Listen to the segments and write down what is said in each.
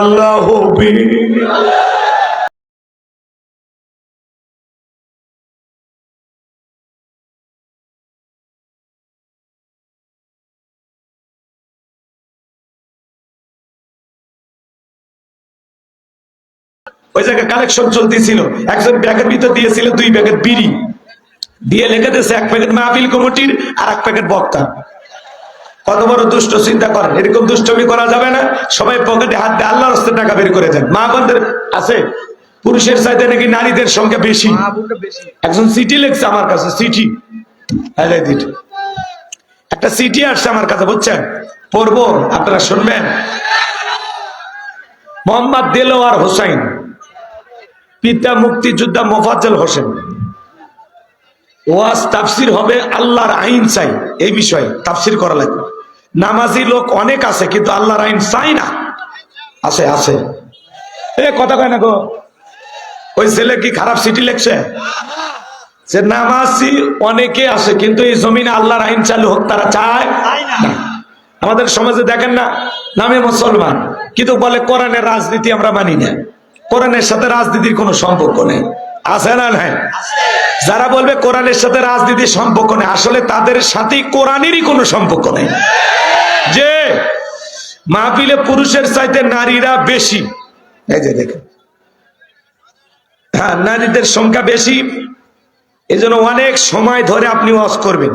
আল্লাহ ওই জায়গায় কালেকশন চলতেছিল। একজন ব্যাগের ভিতর দিয়েছিল, দুই ব্যাগের বিড়ি। দিয়ে লিখে দিয়েছে, এক প্যাকেট মাহফিল কমিটির আর এক প্যাকেট বক্তা। কত বড় দুষ্ট চিন্তা করেন? এরকম দুষ্টমি করা যাবে না। সবাই পকেটে হাত দিয়ে আল্লাহর হস্তে টাকা বের করে দেন। মা বোনদের আছে? পুরুষের চাইতে নাকি নারীদের সংখ্যা বেশি? একজন সিটি লিখছে আমার কাছে সিটি একটা সিটি আসছে আমার কাছে বুঝছেন? পড়ব আপনারা শুনবেন। মোহাম্মদ দেলোয়ার হোসাইন পিতা মুক্তিযোদ্ধা মোফাজ্জল হোসেন। ওয়াজ তাফসির হবে আল্লাহর আইন চাই এই বিষয়ে তাফসির করা লাগবে। নামাজি লোক অনেক আছে কিন্তু আল্লাহর আইন চাই না। আছে আছে। এ কথা কয় না গো? ওই ছেলে কি খারাপ সিটি লেখছে? যে নামাজি অনেকে আছে কিন্তু এই জমিনে আল্লাহর আইন চালু হোক তারা চায় না। আমাদের সমাজে দেখেন না নামে মুসলমান কিন্তু বলে কোরআনের রাজনীতি আমরা মানি না। কোরআনের সাথে রাজনীতির কোনো সম্পর্ক নেই। আছে না নাই? যারা বলবে কোরআনের সাথে রাজনীতির সম্পর্ক নেই, আসলে তাদের সাথে কোরআনেরই কোনো সম্পর্ক নেই। যে মাহফিলে পুরুষের চাইতে নারীরা বেশি, এই যে দেখেন হ্যাঁ নারীদের সংখ্যা বেশি এই অনেক সময় ধরে আপনি ওয়াজ করবেন,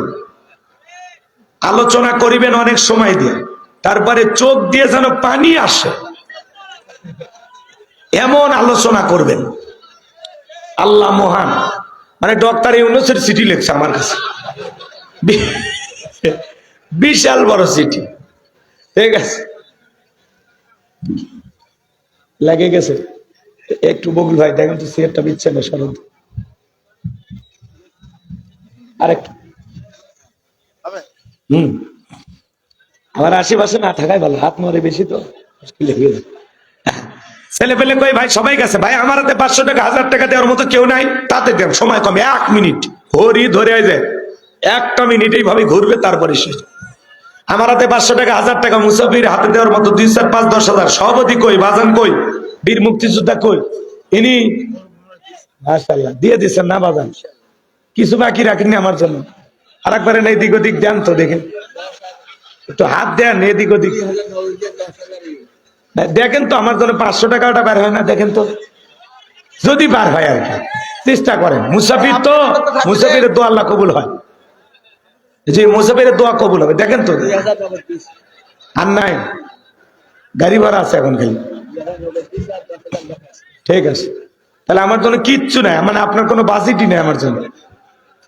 আলোচনা করিবেন অনেক সময় দিয়ে, তারপরে চোখ দিয়ে যেন পানি আসে, এমন আলোচনা করবেন। আল্লাহ মহান। মানে ডক্টর ইউনুসের চিঠি লিখছে আমার কাছে। বিশাল বড় চিঠি। ঠিক আছে? লেগে গেছে। একটু বকুল ভাই দেখেন তো সিয়ারটা বিচ্ছে না শরৎ আরেকটু। হম। আমার আশেপাশে না থাকাই ভালো হাত মরে বেশি তো মুশকিল হয়ে যায় ছেলে পেলে কই ভাই, সবাই গেছে। ভাই, আমার হাতে পাঁচশো টাকা, হাজার টাকা দেওয়ার মতো কেউ নাই। তাতে দেন, সময় কমে, এক মিনিট। হরি ধরে যায় একটা মিনিট এইভাবে ঘুরবে, তারপরে শেষ আমার হাতে পাঁচশো টাকা, হাজার টাকা মুসাফির হাতে দেওয়ার মতো দুই চার পাঁচ দশ হাজার। সভাপতি কই, বাজান কই, বীর মুক্তিযোদ্ধা কই? ইনি মাশাল্লাহ দিয়ে দিচ্ছেন না বাজান। কিছু বাকি রাখেননি আমার জন্য। আর একবারে এদিক ওদিক দেন তো দেখেন। একটু হাত দেন, এদিক ওদিক। দেখেন তো আমার জন্য পাঁচশো টাকাটা বের হয় না দেখেন তো। যদি বার হয় আর কি। চেষ্টা করেন। মুসাফির তো মুসাফিরের দোয়া আল্লাহ কবুল হয়। যে মুসাফিরের দোয়া কবুল হবে। দেখেন তো। আর নাই। গাড়ি ভাড়া আছে এখন খালি। ঠিক আছে। তাহলে আমার জন্য কিচ্ছু নাই। মানে আপনার কোনো বাজেটই নেই আমার জন্য।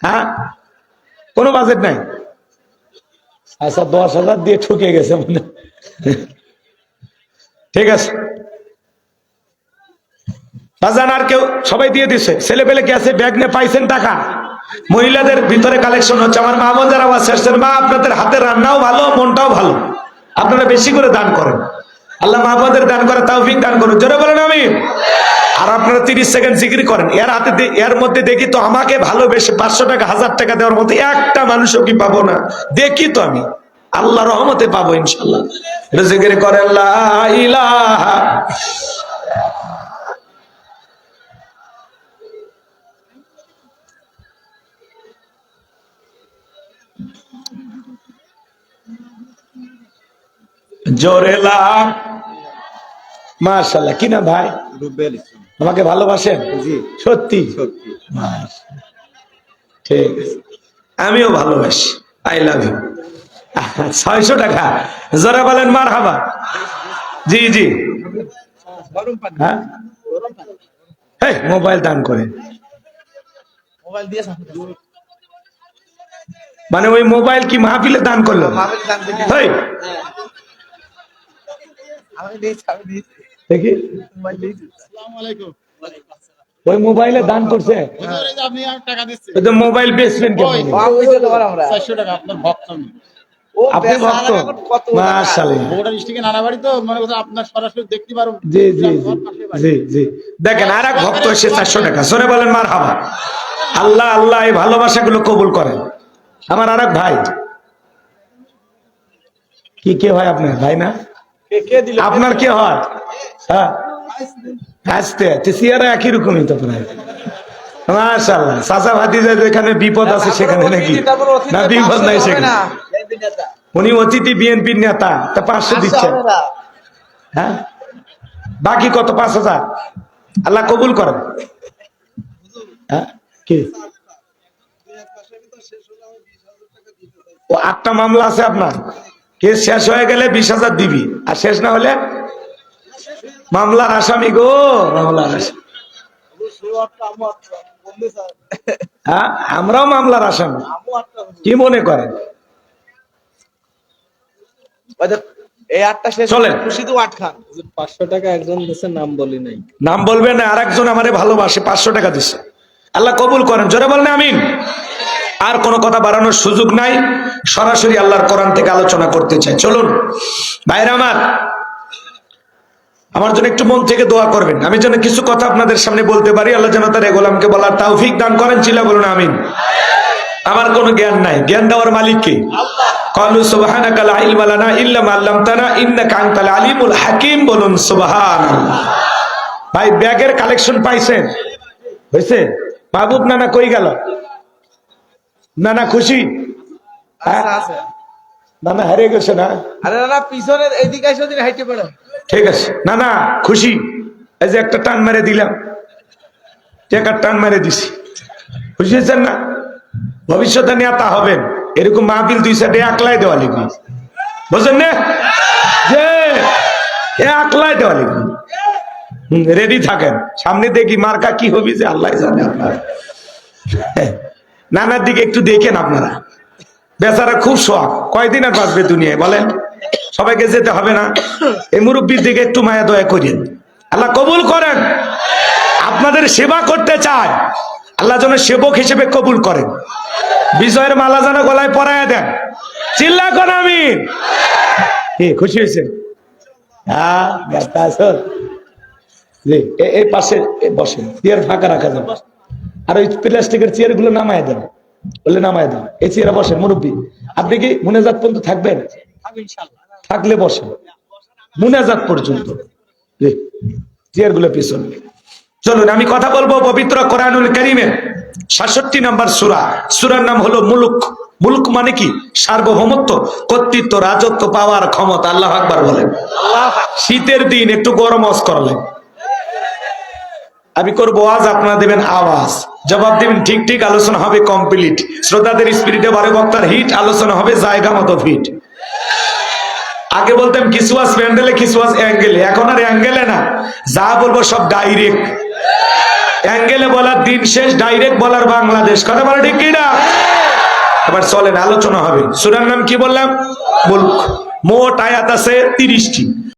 হ্যাঁ? কোনো বাজেট নাই? আচ্ছা দশ হাজার দিয়ে ঠকে গেছে মনে। হয়। ঠিক আছে। বাজান আর কেউ, সবাই দিয়ে দিচ্ছে ছেলে পেলে কি আছে? ব্যাগ নিয়ে পাইছেন টাকা? মহিলাদের ভিতরে কালেকশন হচ্ছে। আমার মা বোন যারা আসছেন, মা, আপনাদের হাতের রান্নাও ভালো, মনটাও ভালো। আপনারা বেশি করে দান করেন। আল্লাহ মাহবুদের দান করে তৌফিক দান করুন। জোরে বলেন আমি আর আপনারা তিরিশ সেকেন্ড জিক্রি করেন। এর হাতে এর মধ্যে দেখি তো আমাকে ভালোবেসে পাঁচশো টাকা, হাজার টাকা দেওয়ার মধ্যে একটা মানুষও কি পাবো না? দেখি তো আমি। আল্লাহ রহমতে পাবো ইনশাল্লাহ। এটা জিকির করেন জোরে লাভ মাশাল্লাহ কি না ভাই? আমাকে ভালোবাসেন? সত্যি? মাশাআল্লাহ। ঠিক আছে। আমিও ভালোবাসি। আই লাভ ইউ ছয়শো টাকা। যারা বলেন মার হাবা জি জি। হ্যাঁ? মোবাইল দান করে। মানে ওই মোবাইল কি মাহফিলে দান করল? দেখি মোবাইল দিয়েছি আসসালামু আলাইকুম ওই মোবাইলে দান করছে। মোবাইল বেচবেন কেন আমরা 400 টাকা আপনার ভক্ত আমি ও আপনি ভক্ত মাশাআল্লাহ বগুড়া তো মনে কথা আপনার সরাসরি দেখতে পারো জি জি জি জি জি। দেখেন আর এক ভক্ত এসে চারশো টাকা। সরে বলেন মার হাবা আল্লাহ আল্লাহ এই ভালোবাসাগুলো কবুল করেন। আমার আর এক ভাই। কি কে হয় আপনার? ভাই না? আপনার কি হয়? হ্যাঁ? চেয়ারা একই রকমই তো প্রায়। মাশাল্লাহ চাচা ভাতিজা যেখানে বিপদ আছে সেখানে নাকি? না বিপদ নাই সেখানে। উনি অতিথি বিএনপির নেতা তা পাঁচশো দিচ্ছেন হ্যাঁ? বাকি কত? পাঁচ হাজার। আল্লাহ কবুল করেন। হ্যাঁ? কি? ও আটটা মামলা আছে আপনার। কেস শেষ হয়ে গেলে বিশ হাজার দিবি। আর শেষ না হলে? মামলার আসামি গো মামলার আসামি। হ্যাঁ? আমরাও মামলার আসামি। কি মনে করেন? এই আটটা শেষ চলেন। খুশি আট খান। পাঁচশো টাকা একজন দেশে নাম বলি নাই। নাম বলবেন না আর একজন আমারে ভালোবাসে পাঁচশো টাকা দিচ্ছে আল্লাহ কবুল করেন জোরে বলেন আমিন। আর কোনো কথা বাড়ানোর সুযোগ নাই সরাসরি আল্লাহর কোরআন থেকে আলোচনা করতে চাই। চলুন ভাইরা আমার আমার জন্য একটু মন থেকে দোয়া করবেন। আমি যেন কিছু কথা আপনাদের সামনে বলতে পারি আল্লাহ যেন তার গোলামকে বলার তৌফিক দান করেন চিলা বলুন আমিন। আমার কোনো জ্ঞান নাই। জ্ঞান দেওয়ার মালিক কে? قالوا سبحانك لا علم لنا الا ما علمتنا انك انت العليم الحكيم বলুন সুবহানাল্লাহ ভাই ব্যাগের কালেকশন পাইছেন হয়েছে মাহবুব নানা কই গেল নানা খুশি হ্যাঁ? আছে নানা হারিয়ে গেছে না আরে না পিছনের এইদিকে এসে দিন হাইটে পড়ে ঠিক আছে না না খুশি এই যে একটা টান মেরে দিলাম টেকার টান মেরে দিছি খুশি হয়েছেন না ভবিষ্যতে নেতা হবেন এরকম মাহবিল দুই সাইডে একলাই দেওয়া লিখবি বুঝলেন না? যে একলাই দেওয়া লিখবি রেডি থাকেন। সামনে দেখি মার্কা কি হবি যে আল্লাহ জানে আপনার। নানার দিকে একটু দেখেন আপনারা। বেচারা খুব শখ। কয়দিন আর বাঁচবে দুনিয়ায়, বলেন? সবাইকে যেতে হবে না। এই মুরব্বীর দিকে একটু মায়া দয়া করেন। আল্লাহ কবুল করেন। আপনাদের সেবা করতে চায়। আল্লাহ যেন সেবক হিসেবে কবুল করেন। বিজয়ের মালা যেন গলায় পরায় দেন। চিল্লা কর আমি খুশি হয়েছে হ্যাঁ? এই পাশে এ বসেন। চেয়ার ফাঁকা রাখা যাবে আর ওই প্লাস্টিকের চেয়ারগুলো নামায় দেন। বলে নামায় দেন। এই চেয়ারে বসেন মুরব্বী। আপনি কি মুনেজাত পর্যন্ত থাকবেন? থাকলে বসেন। মুনাজাত পর্যন্ত। চেয়ারগুলো পিছন। চলুন আমি কথা বলব পবিত্র কোরআনুল করিমের সাতষট্টি নম্বর সুরা। সুরার নাম হলো মুলুক। মুলুক মানে কি? সার্বভৌমত্ব, কর্তৃত্ব, রাজত্ব, পাওয়ার ক্ষমতা, আল্লাহ আকবার বলেন শীতের দিন একটু গরম অস করলেন আমি করব আজ আপনারা দেবেন আওয়াজ। জবাব দিবেন, ঠিক ঠিক, আলোচনা হবে কমপ্লিট শ্রোতাদের স্পিরিটে বারে বক্তার হিট আলোচনা হবে জায়গা মতো ফিট আগে বলতাম, কিছু আস প্যান্ডেলে কিছু আস অ্যাঙ্গেলে এখন আর অ্যাঙ্গেলে না। যা বলব সব ডাইরেক্ট অ্যাঙ্গেলে বলার দিন শেষ, ডাইরেক্ট বলার বাংলাদেশ। কথা বলে ঠিক কিনা? এবার চলেন, আলোচনা হবে। সুরার নাম কি বললাম? বলুক মোট আয়াত আছে তিরিশটি।